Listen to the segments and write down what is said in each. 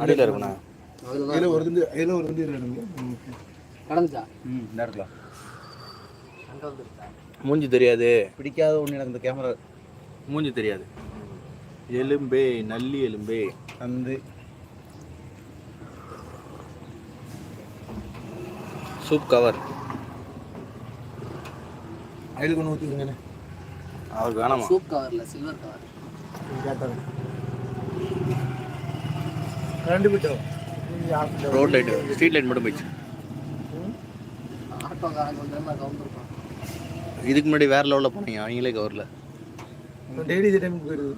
அடியில் இருக்குண்ணா. ஒரு ஒரு நடந்துச்சா ம் மூஞ்சி தெரியாது. பிடிக்காத ஒன்று எனக்கு இந்த கேமரா மூஞ்சி தெரியாது. எலும்பே நல்லி எலும்பே. வந்து சூப் கவர் அதில் கொண்டு ஊற்றிருங்கண்ணே அவருக்கு வேணாமா? சூப் கவர்ல சில்வர் கவர் கேட்டாங்க கரண்ட் போயிட்டோம் ரோட் லைட் ஸ்ட்ரீட் லைட் மட்டும் போயிடுச்சு. இதுக்கு முன்னாடி வேற லெவலில் போனீங்க அவங்களே கவரில் டெய்லி இந்த டைமுக்கு போயிடுது.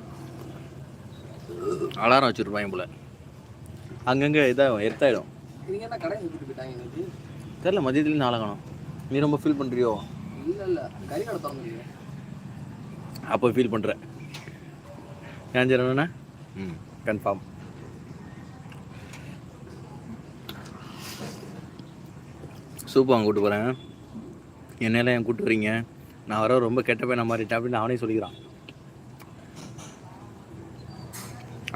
அலாரம் வச்சுருப்பாங்க போல. அங்கங்கே இதாகும் எர்த்தாயிடும். தெரில மதியத்துலேயும் நாளை காணும். நீ ரொம்ப ஃபீல் பண்ணுறியோ இல்ல இல்ல. கறி கடை திறந்துருக்கு அப்போ ஃபீல் பண்ணுற ஏன் சரிண்ணா ம் கன்ஃபார்ம் சூப் வாங்க கூட்டு போகிறேன் என்னெல்லாம் ஏன் கூட்டு வரீங்க? நான் வர ரொம்ப கெட்ட பையனை மாறிட்டேன் அப்படின்னு அவனே சொல்லிக்கிறான்.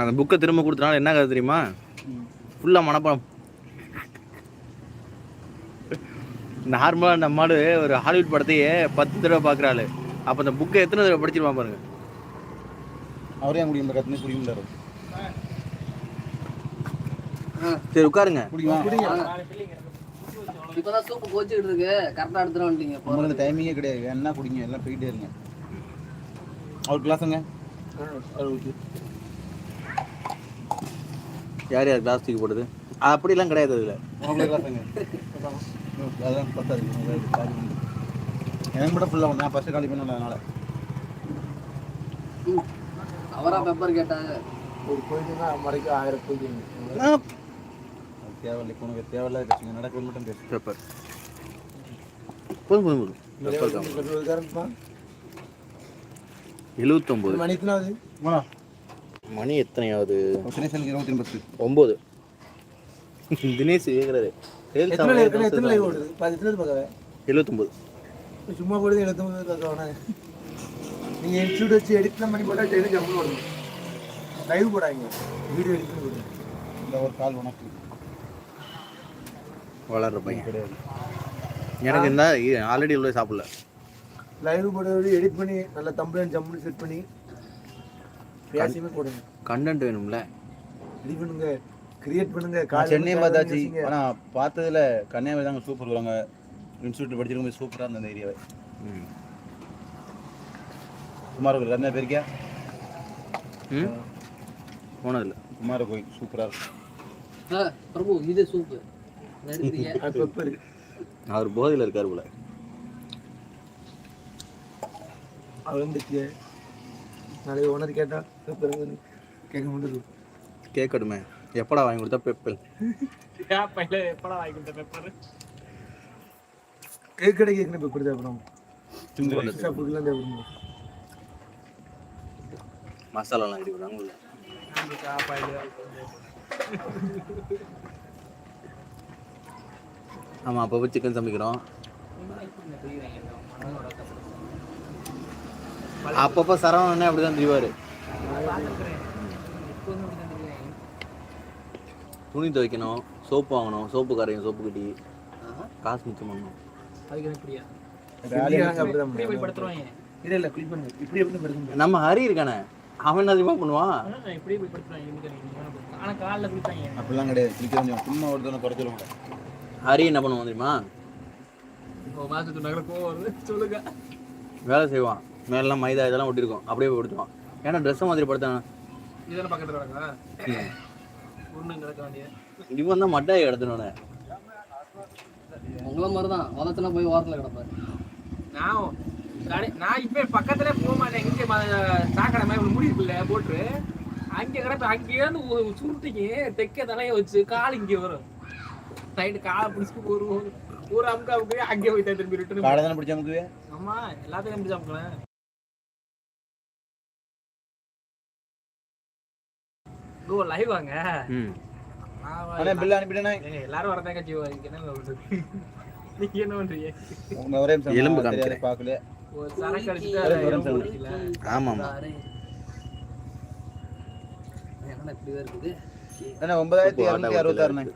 அந்த புக்கை திரும்ப கொடுத்தனால என்ன கதை தெரியுமா? ஃபுல்லாக மனப்பாடம். நார்மலாக நம்ம ஆளு ஒரு ஹாலிவுட் படத்தையே பத்து தடவை பார்க்குறாள். அப்போ அந்த புக்கை எத்தனை தடவை படிச்சிருவான் பாருங்க. அவரே என் குடிக்க கத்துனே குடிக்க முடியாது சரி உட்காருங்க. குடிக்குமா இப்பதான் சூப்பு கோச்சிக்கிட்டு இருக்கு கரெக்டா எடுத்துட்டு வந்துட்டீங்க. உங்களுக்கு டைமிங்கே கிடையாது. என்ன குடிங்க. எல்லாம் போயிட்டே இருங்க. அவர் கிளாஸுங்க யார் யார் கிளாஸ் தூக்கி போடுது அப்படிலாம் கிடையாது அதில். உங்களுக்கு கிளாஸுங்க பத்தாது. பண்ணி. எனக்கு மட்டும் ஃபுல்லாக நான் ஃபஸ்ட்டு காலி பண்ணல அதனால. அவரா பெப்பர் கேட்டாங்க ஒரு போயிட்டுனா மறைக்க ஆயிரம் போயிட்டு தேவையில்லை உனக்கு தேவையில்லாத பேசுங்க. நடக்கிறது மட்டும் பேசு. பெப்பர் போதும் போதும் எழுபத்தொம்போது மணி எத்தனாவது? மணி எத்தனையாவது? இருபத்தி ஒன்பது ஒம்பது. தினேஷ் கேட்குறாரு எழுபத்தொம்போது சும்மா போடுது எழுபத்தொம்பது நீங்கள் இன்ஸ்டியூட் வச்சு எடிட்லாம் பண்ணி போட்டால் டெய்லி ஜம்மு ஓடுது லைவ் போடாங்க வீடியோ எடிட் பண்ணி போடுங்க. இந்த ஒரு கால் உனக்கு. வளர்ற பையன். கிடையாது. எனக்கு இருந்தா ஆல்ரெடி இவ்வளோ சாப்பிடல. லைவ் போடுறது எடிட் பண்ணி நல்ல தம்பளன் ஜம்முன்னு செட் பண்ணி பேசியுமே போடுங்க. கண்டென்ட் வேணும்ல? ரெடி பண்ணுங்க கிரியேட் பண்ணுங்க இருந்து பார்த்தாச்சு. ஆனால் பார்த்ததுல கன்னியாகுமரி தாங்க சூப்பர் வருவாங்க இன்ஸ்டியூட் படிச்சிருக்கும் போது சூப்பராக இருந்த அந்த ஏரியாவை ம். குமார கோயில் கன்னியா போயிருக்கியா ம்? போனதில்ல. குமார கோயில் சூப்பராக இருக்கும். பிரபு இது சூப்பு எடுக்கிறீங்க அது பெப்பர் அவர் போதையில் இருக்கார் போல. அவர் வந்துச்சு நாளைக்கு ஓனர் கேட்டா பெப்பர் கேட்க முடியாது கேட்கட்டுமே. எப்படா வாங்கி கொடுத்தா பெப்பல் கேக் கடை கேட்கணும் பெப்பர் தேவைப்படும் ஷாப்புக்குலாம் தேவைப்படும் மசாலாலாம் பண்ணுறாங்க ஆமாம் அப்பப்போ சிக்கன் சமைக்கிறோம். அப்பப்போ சரவணனே அப்படி தான் திரிவார். துணி துவைக்கணும் சோப்பு வாங்கணும் சோப்பு கரையும் சோப்பு கட்டி. காசு மிச்சம் பண்ணணும். நம்ம ஹரி இருக்கானே. அவன் என்ன அதிகமாக பண்ணுவான்? அப்படிலாம் கிடையாது. சும்மா ஒருத்தவனை குறைச்சிட மாட்டேன். ஹரி என்ன பண்ணுவான் தெரியுமா? சொல்லுங்க. வேலை செய்வான். மேலாம் மைதா இதெல்லாம் ஒட்டிருக்கும். அப்படியே படுத்துவான் ஏன்னா ட்ரெஸ்ஸை மாதிரி படுத்தானே இதெல்லாம் பக்கத்துல இவன் தான் மட்டாய் எடுத்துனோட உங்கள மாதிரி தான் வளத்துல போய் ஓரத்துல கிடப்பாரு. நான் நான் இப்போ பக்கத்துல போக மாட்டேன். இங்கே சாக்கடை மாதிரி முடி இருக்குல்ல போட்டு அங்கே கிடப்ப அங்கேயிருந்து சுருட்டிக்கு தெக்க தலைய வச்சு கால் இங்கே வரும். சைடு காலை பிடிச்சிட்டு ஒரு ஒரு அமுக்க அமுக்கு அங்கே போயிட்டா திரும்பி ரிட்டர்ன் காலை தானே பிடிச்ச அமுக்குவே? ஆமா எல்லாத்தையும் பிடிச்ச அமுக்கலாம் ஓ லைவ் வாங்க. அண்ணா பில் அனுப்பிட்டேனா எல்லாரும் வரதாங்க ஜீவோ இங்க என்ன சொல்றது நீங்க என்ன பண்றீங்க? உங்க ஒரே நிமிஷம் எலும்பு காமிக்கிறேன். பார்க்கல ஒரு சர கடிச்சிட்டு ஆமா ஆமா என்ன இப்படி இருக்குது? அண்ணா 9266